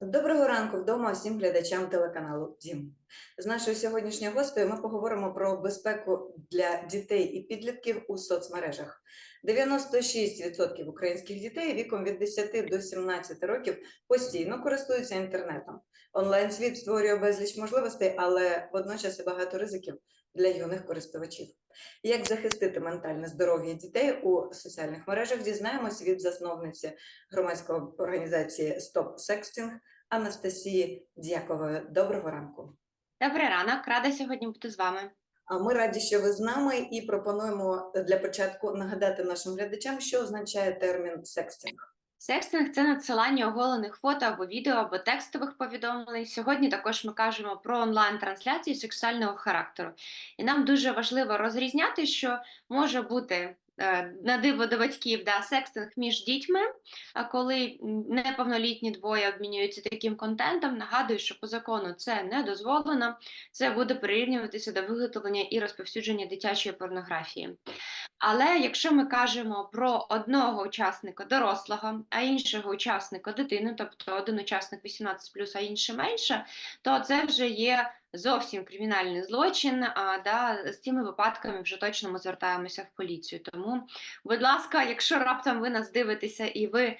Доброго ранку вдома всім глядачам телеканалу Дім. З нашою сьогоднішньою гостею ми поговоримо про безпеку для дітей і підлітків у соцмережах. 96% українських дітей віком від 10 до 17 років постійно користуються інтернетом. Онлайн-світ створює безліч можливостей, але водночас і багато ризиків для юних користувачів. Як захистити ментальне здоров'я дітей у соціальних мережах, дізнаємось від засновниці громадської організації Стоп Секстінг Анастасії Дякової. Доброго ранку. Добрий ранок, рада сьогодні бути з вами. А ми раді, що ви з нами, і пропонуємо для початку нагадати нашим глядачам, що означає термін секстінг. Секстинг це надсилання оголених фото або відео або текстових повідомлень. Сьогодні також ми кажемо про онлайн-трансляції сексуального характеру. І нам дуже важливо розрізняти, що може бути на диво до батьків да, секстинг між дітьми, коли неповнолітні двоє обмінюються таким контентом, нагадую, що по закону це не дозволено, це буде прирівнюватися до виготовлення і розповсюдження дитячої порнографії. Але якщо ми кажемо про одного учасника дорослого, а іншого учасника дитини, тобто один учасник 18 а інший менше, то це вже є зовсім кримінальний злочин. А да, з цими випадками вже точно ми звертаємося в поліцію. Тому, будь ласка, якщо раптом ви нас дивитеся і ви е,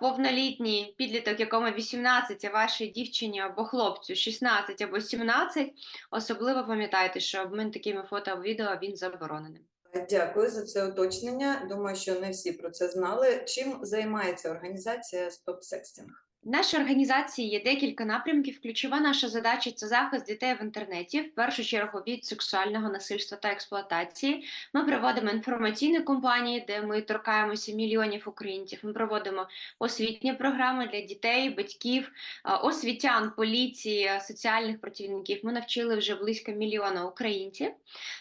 повнолітній підліток, якому 18, а вашій дівчині або хлопцю 16 або 17, особливо пам'ятайте, що обмін такими фото або відео він заборонений. Дякую за це уточнення. Думаю, що не всі про це знали. Чим займається організація Стоп Секстінг? В нашій організації є декілька напрямків. Ключова наша задача це захист дітей в інтернеті, в першу чергу від сексуального насильства та експлуатації. Ми проводимо інформаційні кампанії, де ми торкаємося мільйонів українців. Ми проводимо освітні програми для дітей, батьків, освітян, поліції, соціальних працівників. Ми навчили вже близько мільйона українців.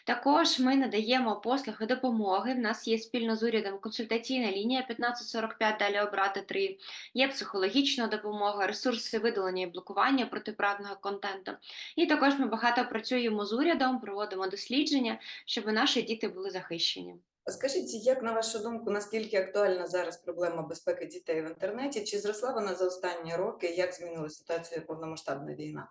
Також ми надаємо послуги допомоги. В нас є спільно з урядом консультаційна лінія 1545, далі обрати 3. Є психологічна допомога, ресурси видалення і блокування протиправного контенту. І також ми багато працюємо з урядом, проводимо дослідження, щоб наші діти були захищені. Скажіть, як на вашу думку, наскільки актуальна зараз проблема безпеки дітей в інтернеті? Чи зросла вона за останні роки? Як змінила ситуація повномасштабна війна?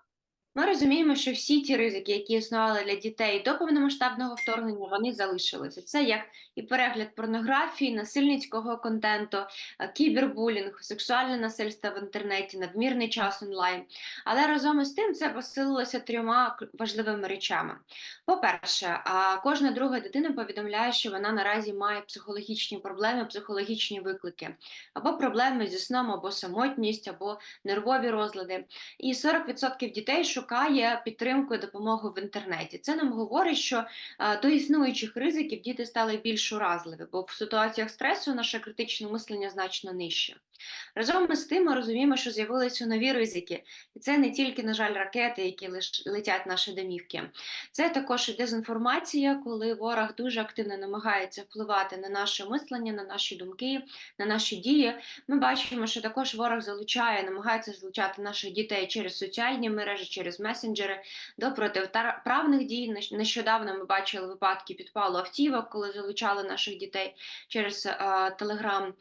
Ми розуміємо, що всі ті ризики, які існували для дітей до повномасштабного вторгнення, вони залишилися. Це як і перегляд порнографії, насильницького контенту, е, кібербулінг, сексуальне насильство в інтернеті, надмірний час онлайн. Але разом із тим це посилилося трьома важливими речами. По-перше, кожна друга дитина повідомляє, що вона наразі має психологічні проблеми, психологічні виклики, або проблеми зі сном, або самотність, або нервові розлади. І 40% дітей шукає підтримку і допомогу в інтернеті. Це нам говорить, що е, до існуючих ризиків діти стали більш уразливі, бо в ситуаціях стресу наше критичне мислення значно нижче. Разом із тим ми розуміємо, що з'явилися нові ризики, і це не тільки, на жаль, ракети, які летять в наші домівки. Це також і дезінформація, коли ворог дуже активно намагається впливати на наше мислення, на наші думки, на наші дії. Ми бачимо, що також ворог залучає, намагається залучати наших дітей через соціальні мережі, через месенджери до протиправних дій. Нещодавно ми бачили випадки підпалу автівок, коли залучали наших дітей через Телеграм.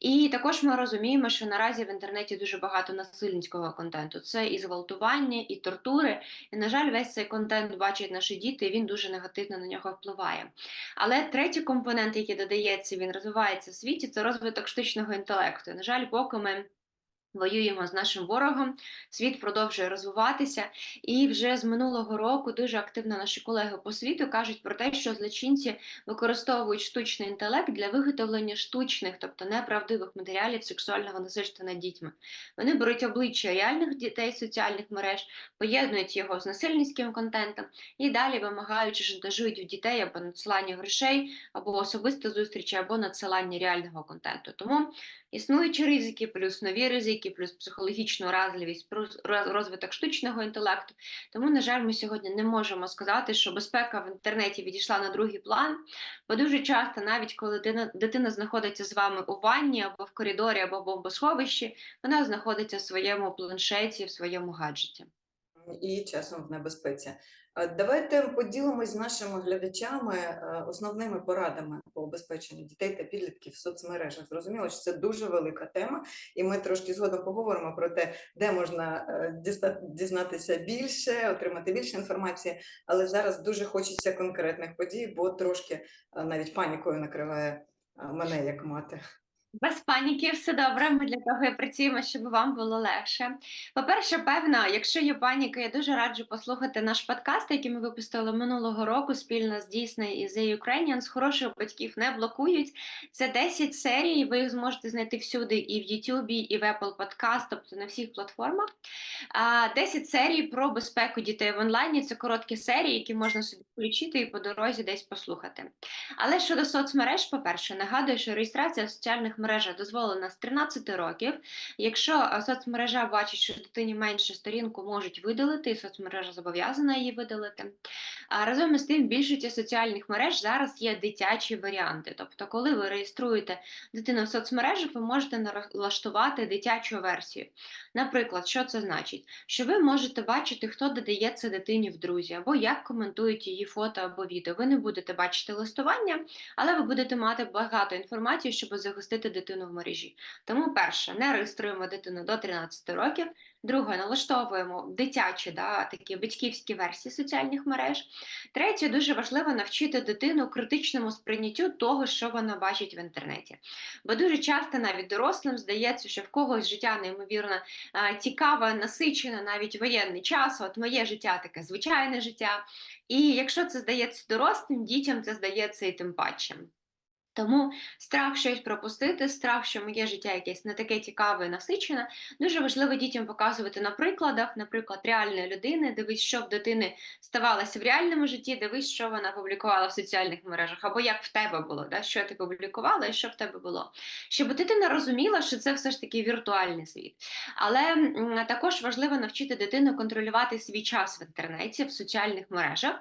І також ми розуміємо, що наразі в інтернеті дуже багато насильницького контенту. Це і зґвалтування, і тортури. І, на жаль, весь цей контент бачать наші діти, і він дуже негативно на нього впливає. Але третій компонент, який додається, він розвивається в світі, це розвиток штучного інтелекту. На жаль, поки ми воюємо з нашим ворогом, світ продовжує розвиватися, і вже з минулого року дуже активно наші колеги по світу кажуть про те, що злочинці використовують штучний інтелект для виготовлення штучних, тобто неправдивих матеріалів сексуального насильства над дітьми. Вони беруть обличчя реальних дітей соціальних мереж, поєднують його з насильницьким контентом і далі вимагаючи шантажують в дітей або надсилання грошей, або особисто зустрічі, або надсилання реального контенту. Тому існуючі ризики, плюс нові ризики, плюс психологічну уразливість, плюс роз- розвиток штучного інтелекту. Тому, на жаль, ми сьогодні не можемо сказати, що безпека в інтернеті відійшла на другий план, бо дуже часто, навіть коли дитина, дитина знаходиться з вами у ванні або в коридорі, або в бомбосховищі, вона знаходиться в своєму планшеті, в своєму гаджеті. і часом в небезпеці. Давайте поділимось з нашими глядачами е, основними порадами по убезпеченню дітей та підлітків в соцмережах. Зрозуміло, що це дуже велика тема, і ми трошки згодом поговоримо про те, де можна е, дізнатися більше, отримати більше інформації. Але зараз дуже хочеться конкретних подій, бо трошки е, навіть панікою накриває мене як мати. Без паніки, все добре. Ми для того і працюємо, щоб вам було легше. По-перше, певно, якщо є паніка, я дуже раджу послухати наш подкаст, який ми випустили минулого року спільно з Disney і The Ukrainians. Хороших батьків не блокують. Це 10 серій. Ви їх зможете знайти всюди, і в YouTube, і в Apple Podcast, тобто на всіх платформах. А, 10 серій про безпеку дітей в онлайні. Це короткі серії, які можна собі включити і по дорозі десь послухати. Але щодо соцмереж, по-перше, нагадую, що реєстрація соціальних мережах дозволена з 13 років. Якщо е, соцмережа бачить, що дитині менше сторінку можуть видалити, і соцмережа зобов'язана її видалити. А разом із тим, в більшості соціальних мереж зараз є дитячі варіанти. Тобто, коли ви реєструєте дитину в соцмережах, ви можете налаштувати дитячу версію. Наприклад, що це значить? Що ви можете бачити, хто додається дитині в друзі, або як коментують її фото або відео. Ви не будете бачити листування, але ви будете мати багато інформації, щоб захистити дитину в мережі. Тому, перше, не реєструємо дитину до 13 років. Друге, налаштовуємо дитячі да, такі батьківські версії соціальних мереж. Третє, дуже важливо навчити дитину критичному сприйняттю того, що вона бачить в інтернеті. Бо дуже часто навіть дорослим здається, що в когось життя неймовірно цікаве, насичене, навіть воєнний час. От моє життя таке звичайне життя. І якщо це здається дорослим, дітям це здається і тим паче. Тому страх щось пропустити, страх, що моє життя якесь не таке цікаве і насичене, дуже важливо дітям показувати на прикладах, наприклад, реальної людини, дивись, що в дитини ставалося в реальному житті, дивись, що вона публікувала в соціальних мережах, або як в тебе було, да, що ти публікувала і що в тебе було. Щоб дитина розуміла, що це все ж таки віртуальний світ. Але також важливо навчити дитину контролювати свій час в інтернеті, в соціальних мережах,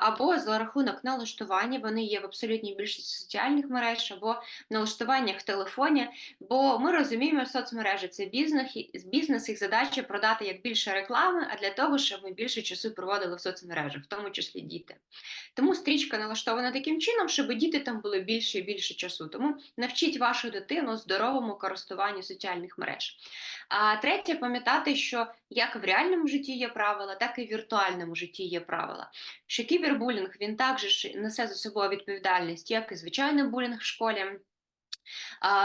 або за рахунок налаштування, вони є в абсолютній більшості соціальних мереж, або налаштуваннях в телефоні. Бо ми розуміємо, соцмережі це бізнес, бізнес, їх задача продати як більше реклами, а для того, щоб ми більше часу проводили в соцмережах, в тому числі діти. Тому стрічка налаштована таким чином, щоб діти там були більше і більше часу. Тому навчіть вашу дитину здоровому користуванню соціальних мереж. А третє, пам'ятати, що як в реальному житті є правила, так і в віртуальному житті є правила. Що кібербулінг він також несе за собою відповідальність, як і звичайний булінг в школі.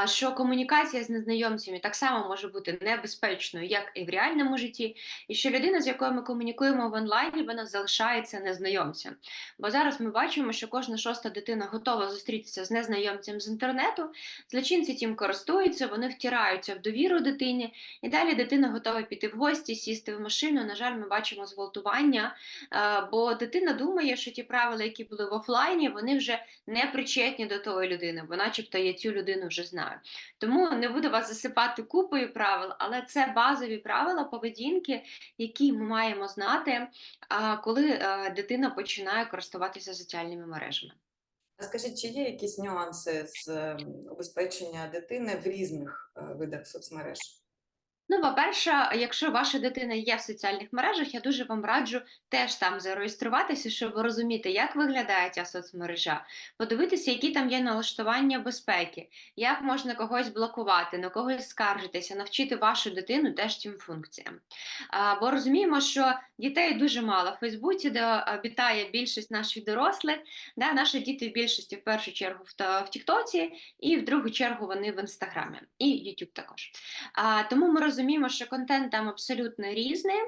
Що комунікація з незнайомцями так само може бути небезпечною, як і в реальному житті, і що людина, з якою ми комунікуємо в онлайні, вона залишається незнайомцем. Бо зараз ми бачимо, що кожна шоста дитина готова зустрітися з незнайомцем з інтернету. Злочинці тим користуються, вони втираються в довіру дитині, і далі дитина готова піти в гості, сісти в машину. На жаль, ми бачимо зґвалтування, бо дитина думає, що ті правила, які були в офлайні, вони вже не причетні до тої людини, бо, начебто, я цю людину вже знаю. Тому не буду вас засипати купою правил, але це базові правила поведінки, які ми маємо знати, коли е, дитина починає користуватися соціальними мережами. А скажіть, чи є якісь нюанси з обезпечення дитини в різних е, видах соцмереж? Ну, по-перше, якщо ваша дитина є в соціальних мережах, я дуже вам раджу теж там зареєструватися, щоб розуміти, як виглядає ця соцмережа, подивитися, які там є налаштування безпеки, як можна когось блокувати, на когось скаржитися, навчити вашу дитину теж цим функціям. А, бо розуміємо, що дітей дуже мало в Фейсбуці, де обітає більшість наших дорослих. Да, наші діти в більшості в першу чергу в, Тіктоці, і в другу чергу вони в Інстаграмі, і Ютуб також. А, тому ми що контент там абсолютно різний.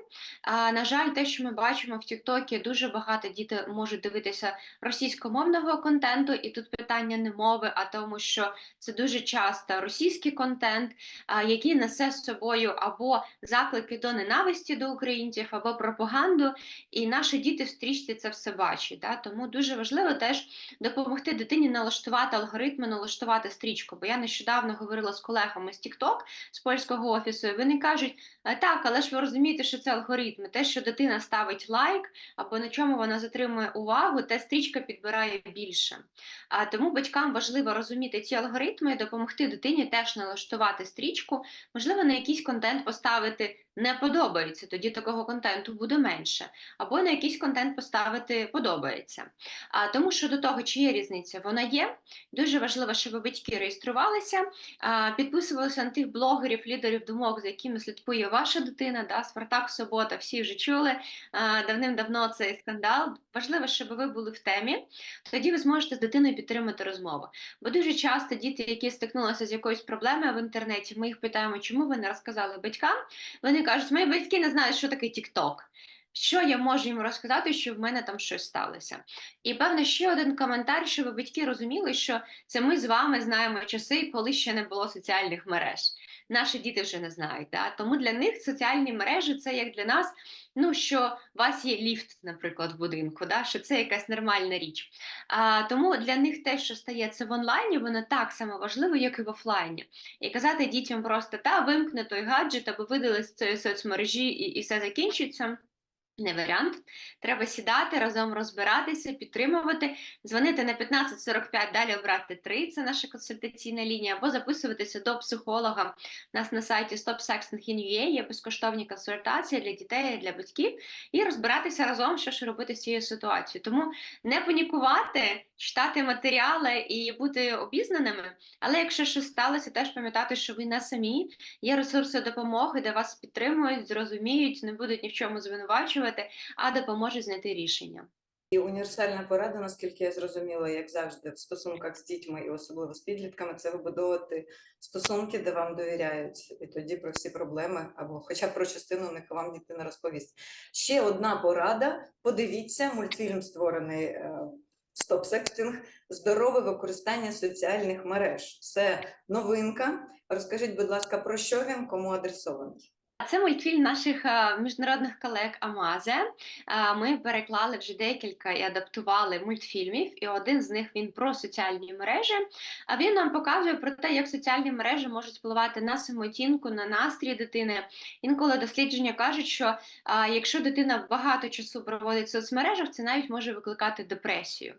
А, на жаль, те, що ми бачимо в Тіктокі, дуже багато діти можуть дивитися російськомовного контенту, і тут питання не мови, а тому, що це дуже часто російський контент, а, який несе з собою або заклики до ненависті до українців, або пропаганду. І наші діти в стрічці це все бачать. Да? Тому дуже важливо теж допомогти дитині налаштувати алгоритми, налаштувати стрічку. Бо я нещодавно говорила з колегами з TikTok, з польського офісу, вони кажуть, «Е, так, але ж ви розумієте, що це алгоритми. Те, що дитина ставить лайк або на чому вона затримує увагу, те стрічка підбирає більше. А тому батькам важливо розуміти ці алгоритми і допомогти дитині теж налаштувати стрічку, можливо, на якийсь контент поставити не подобається, тоді такого контенту буде менше, або на якийсь контент поставити подобається. А тому що до того, чи є різниця, вона є. Дуже важливо, щоб батьки реєструвалися, а, підписувалися на тих блогерів, лідерів думок, за якими слідкує ваша дитина. Да, Спартак Субота, всі вже чули давним-давно цей скандал. Важливо, щоб ви були в темі. Тоді ви зможете з дитиною підтримати розмову. Бо дуже часто діти, які стикнулися з якоюсь проблемою в інтернеті, ми їх питаємо, чому ви не розказали батькам. Вони кажуть, мої батьки не знають, що таке TikTok. Що я можу їм розказати, що в мене там щось сталося? І певно, ще один коментар, щоб батьки розуміли, що це ми з вами знаємо часи, коли ще не було соціальних мереж. Наші діти вже не знають. Да? Тому для них соціальні мережі це як для нас, ну що у вас є ліфт, наприклад, в будинку, да? що це якась нормальна річ. А, тому для них те, що стається в онлайні, воно так само важливо, як і в офлайні. І казати дітям просто та вимкни той гаджет або видали з цієї соцмережі, і, і все закінчиться. Не варіант. Треба сідати, разом розбиратися, підтримувати, дзвонити на 1545, далі обрати 3, це наша консультаційна лінія, або записуватися до психолога. У нас на сайті StopSextingIn.ua є безкоштовні консультації для дітей, для батьків, і розбиратися разом, що ж робити з цією ситуацією. Тому не панікувати, читати матеріали і бути обізнаними. Але якщо щось сталося, теж пам'ятати, що ви не самі, є ресурси допомоги, де вас підтримують, зрозуміють, не будуть ні в чому звинувачувати, а допоможуть знайти рішення. І універсальна порада, наскільки я зрозуміла, як завжди, в стосунках з дітьми і особливо з підлітками, це вибудовувати стосунки, де вам довіряють, і тоді про всі проблеми, або хоча б про частину них вам дитина розповість. Ще одна порада: подивіться, мультфільм створений е, Стоп Секстинг здорове використання соціальних мереж. Це новинка. Розкажіть, будь ласка, про що він, кому адресований? Це мультфільм наших е, міжнародних колег Амазе. Е, Ми переклали вже декілька і адаптували мультфільмів, і один з них він про соціальні мережі. А він нам показує про те, як соціальні мережі можуть впливати на самооцінку, на настрій дитини. Інколи дослідження кажуть, що якщо дитина багато часу проводить в соцмережах, це навіть може викликати депресію.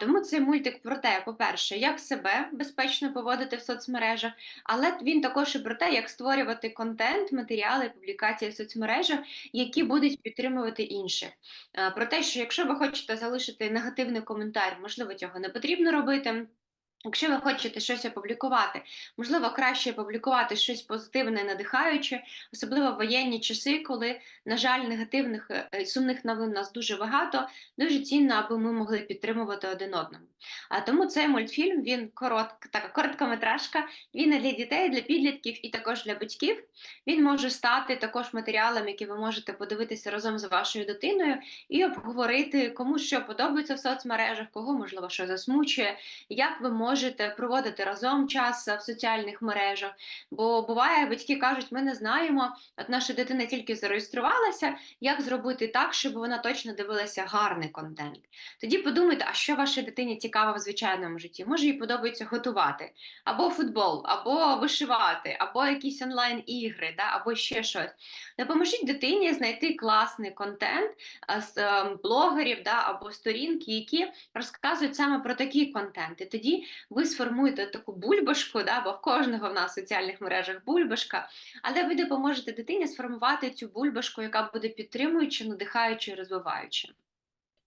Тому цей мультик про те, по-перше, як себе безпечно поводити в соцмережах, але він також і про те, як створювати контент, матеріали, публікації в соцмережах, які будуть підтримувати інших. Е, Про те, що якщо ви хочете залишити негативний коментар, можливо, цього не потрібно робити. Якщо ви хочете щось опублікувати, можливо, краще опублікувати щось позитивне, надихаюче, особливо в воєнні часи, коли, на жаль, негативних е, сумних новин у нас дуже багато, дуже цінно, аби ми могли підтримувати один одного. А тому цей мультфільм він коротка, така короткометражка, він і для дітей, для підлітків і також для батьків. Він може стати також матеріалом, який ви можете подивитися разом з вашою дитиною і обговорити, кому що подобається в соцмережах, кого можливо що засмучує, як ви можете проводити разом час в соціальних мережах. Бо буває, батьки кажуть, ми не знаємо, от наша дитина тільки зареєструвалася, як зробити так, щоб вона точно дивилася гарний контент. Тоді подумайте, а що вашій дитині цікаво в звичайному житті? Може, їй подобається готувати, або футбол, або вишивати, або якісь онлайн-ігри, да, або ще щось. Допоможіть дитині знайти класний контент з е, блогерів да, або сторінки, які розказують саме про такі контенти. Тоді ви сформуєте таку бульбашку, да, бо в кожного в нас в соціальних мережах бульбашка, але ви допоможете дитині сформувати цю бульбашку, яка буде підтримуюча, надихаюча і розвиваюча.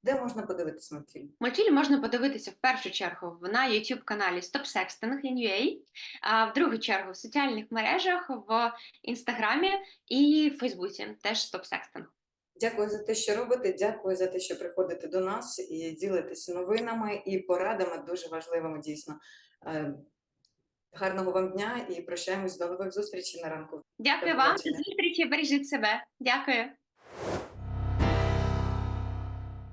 Де можна подивитися мультфільм? Мультфільм можна подивитися в першу чергу на youtube каналі StopSextingIn.ua, а в другу чергу в соціальних мережах, в інстаграмі і Фейсбуці, теж StopSexting. Дякую за те, що робите. Дякую за те, що приходите до нас і ділитеся новинами і порадами дуже важливими дійсно. Е, Гарного вам дня і прощаємось до нових зустрічей на ранку. Дякую вам, до зустрічі, бережіть себе. Дякую.